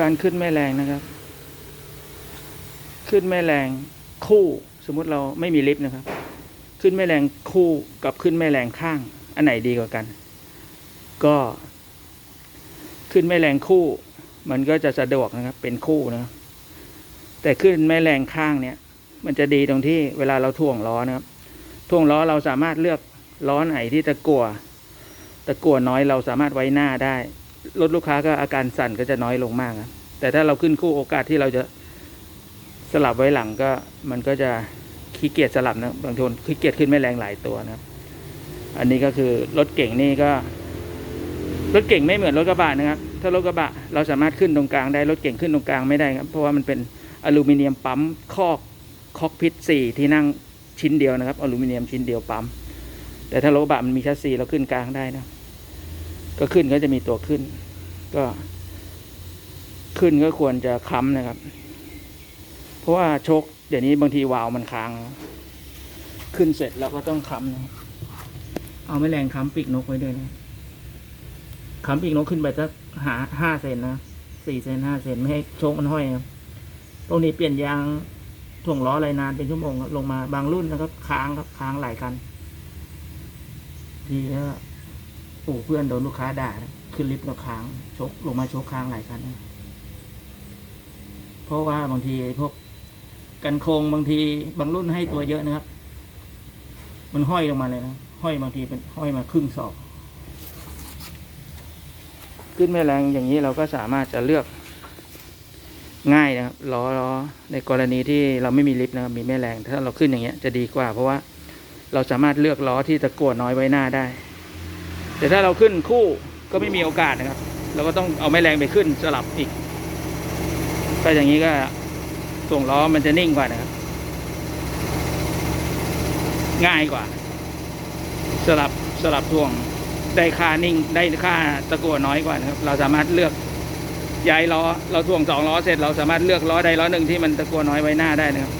การขึ้นแม่แรงนะครับ ขึ้นแม่แรงคู่สมมุติเราไม่มีลิฟต์นะครับ ขึ้นแม่แรงคู่กับขึ้นแม่แรงข้าง อันไหนดีกว่ากัน ก็ ขึ้นแม่แรงคู่ มันก็จะสะดวกนะครับ เป็นคู่นะครับแต่ขึ้นแม่แรงข้างเนี่ย มันจะดีตรงที่เวลาเราถ่วงล้อนะครับถ่วงล้อเราสามารถเลือกล้อไหนที่ตะกัวตะกัวน้อยเราสามารถไว้หน้าได้ รถลูกค้าก็อาการสั่นก็จะน้อยลงมากครับแต่ถ้าเราขึ้นคู่โอกาสที่เราจะสลับไว้หลังก็มันก็จะขี้เกียจสลับนะบางคนขี้เกียจขึ้นไม่แรงหลายตัวนะครับ อันนี้ก็คือรถเก่งนี่ก็ รถเก่งไม่เหมือนรถกระบะนะครับ ถ้ารถกระบะเราสามารถขึ้นตรงกลางได้รถเก่งขึ้นตรงกลางไม่ได้ครับเพราะว่ามันเป็นอลูมิเนียมปั๊มคอกคอกพิษสี่ที่นั่งชิ้นเดียวนะครับอลูมิเนียมชิ้นเดียวปั๊มแต่ถ้ารถกระบะมันมีแชสซีเราขึ้นกลางได้นะ ก็ขึ้นก็จะมีตัวขึ้น ก็ขึ้นก็ควรจะค้ำนะครับ เพราะว่าชคเดี๋ยวนี้บางทีวาวมันค้าง ขึ้นเสร็จเราก็ต้องค้ำนะเอาไม่แรงค้ำปีกนกไว้ด้วยนะค้ำปีกนกขึ้นไปสักหาห้าเซนนะสี่เซนห้าเซนไม่ให้ชคมันห้อยครับตรงนี้เปลี่ยนยางถ่วงล้ออะไรนานเป็นชั่วโมงลงมาบางรุ่นนะครับ ค้างครับค้างหลายคันทีแล้ว โอ้เพื่อนโดนลูกค้าด่าขึ้นลิฟต์แล้วค้างชกลงมาชกค้างหลายคันนะเพราะว่าบางทีพวกกันโครงบางทีบางรุ่นให้ตัวเยอะนะครับ มันห้อยลงมาเลยนะห้อยบางทีเป็นห้อยมาครึ่งศอกขึ้นแม่แรงอย่างนี้เราก็สามารถจะเลือกง่ายนะครับล้อล้อในกรณีที่เราไม่มีลิฟต์นะครับมีแม่แรง ถ้าเราขึ้นอย่างเงี้ยจะดีกว่า เพราะว่าเราสามารถเลือกล้อที่ตะกั่วน้อยไว้หน้าได้ แต่ถ้าเราขึ้นคู่ก็ไม่มีโอกาสนะครับ เราก็ต้องเอาแม่แรงไปขึ้นสลับอีกก็อย่างนี้ก็ส่งล้อมันจะนิ่งกว่านะครับ ง่ายกว่า สลับสลับทวงได้ค่านิ่งได้ค่าตะกัวน้อยกว่านะครับ เราสามารถเลือกย้ายล้อ เราทวงสองล้อเสร็จ เราสามารถเลือกล้อใดล้อหนึ่งที่มันตะกัวน้อยไว้หน้าได้นะครับ